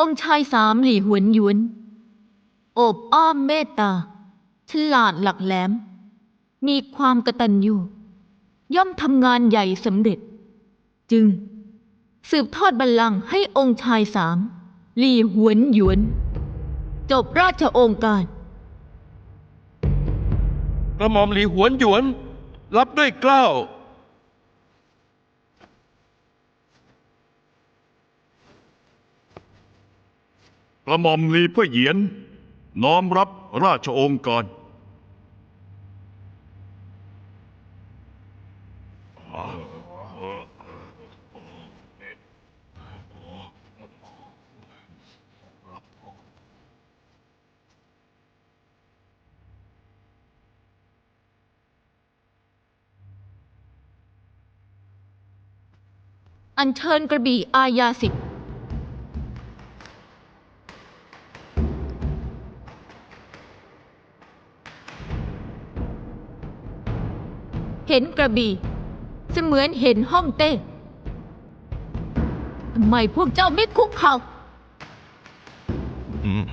องค์ชายสามหลี่หวนหยวน โอบอ้อมเมตตาฉลาดหลักแหลม มีความกระตัญญูย่อมทำงานใหญ่สำเร็จ จึง สืบทอดบัลลังก์ให้องค์ชายสามหลี่หวนหยวน จบราชโองการ กระหม่อมหลีหวนหยวน รับด้วยเกล้า ระหม่อมลีเพื่อเหยียน น้อมรับราชโองการอัญเชิญกระบี่อาญาสิทธิ เห็นกระบี่ เสมือนเห็นห้องเต้ทำไมพวกเจ้าไม่คุกเข่าอืม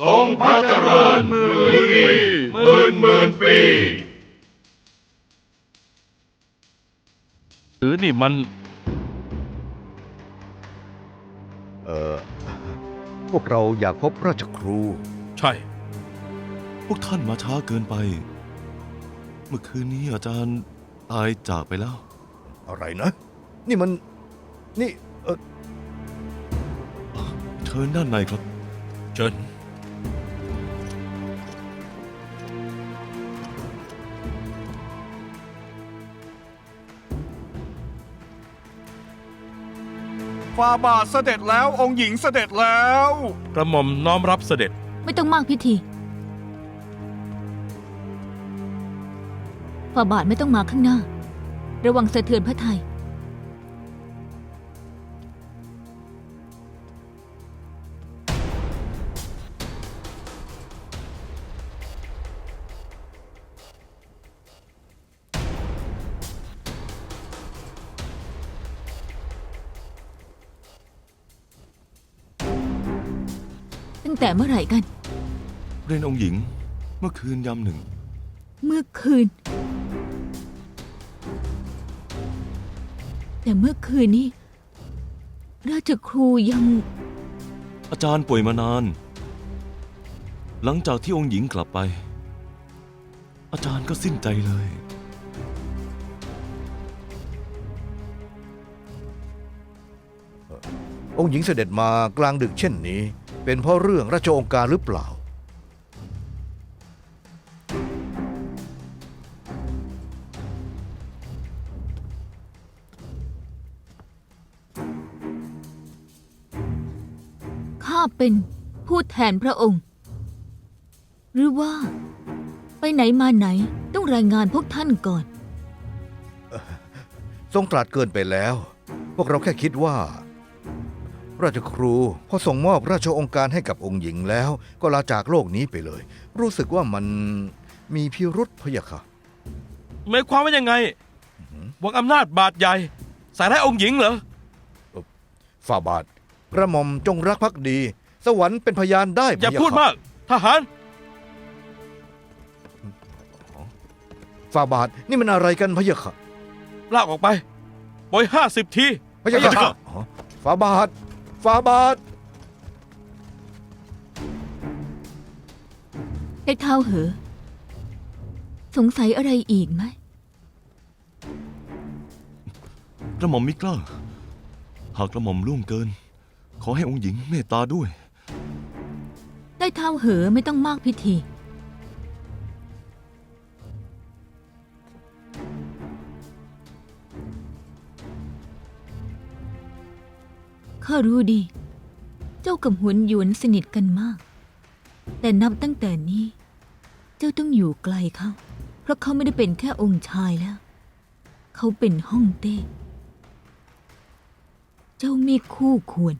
ทรงพระเจริญหมื่นปีหมื่นหมื่นปีหรือนี่มัน วกเราอยากพบราชครู ใช่ พวกท่านมาช้าเกินไป เมื่อคืนนี้อาจารย์ตายจากไปแล้ว อะไรนะ นี่มัน นี่ เออ เชิญด้านในครับ เชิญ ฟาบาทเสด็จแล้วองค์หญิงเสด็จแล้ว กระหม่อมน้อมรับเสด็จ ไม่ต้องมากพิธีฝ่าบาทไม่ต้องมาข้างหน้า ระวังสะเทือนพระไทย แต่เมื่อไหร่กัน เรียนองค์หญิง เมื่อคืนยามหนึ่ง เมื่อคืน แต่เมื่อคืนนี้ ราชครูยัง อาจารย์ป่วยมานาน หลังจากที่องค์หญิงกลับไป อาจารย์ก็สิ้นใจเลย องค์หญิงเสด็จมากลางดึกเช่นนี้ เป็นเพราะเรื่องราชโองการหรือเปล่า ข้าเป็นผู้แทนพระองค์ หรือว่า ไปไหนมาไหนต้องรายงานพวกท่านก่อน ทรงตรัสเกินไปแล้ว พวกเราแค่คิดว่า ราชครูพอส่งมอบราชโองการให้กับองค์หญิงแล้ว ก็ลาจากโลกนี้ไปเลย รู้สึกว่ามันมีพิรุษพะยะค่ะ หมายความว่ายังไงหวังอำนาจบาดใหญ่ใส่ร้ายองค์หญิงเหรอฝ่าบาท กระหม่อมจงรักภักดี สวรรค์เป็นพยานได้อย่าพะะพูดค่ะมาก ทหารฝ่าบาทนี่มันอะไรกันพะยะค่ะลากออกไปปล่อยห้าสิบทีพะยะพะยะค่ะค่ะอ๋อฝ่าบาท ฝ่าบาทได้เท้าเหอะสงสัยอะไรอีกไหม กระหม่อมมิกล้า หากกระหม่อมล่วงเกิน ขอให้องค์หญิงเมตตาด้วย ได้เท้าเหอะไม่ต้องมากพิธี ข้ารู้ดี เจ้ากับหวนหยวนสนิทกันมาก แต่นับตั้งแต่นี้ เจ้าต้องอยู่ไกลเขาเพราะเขาไม่ได้เป็นแค่องค์ชายแล้ว เขาเป็นห้องเต้ เจ้าไม่คู่ควร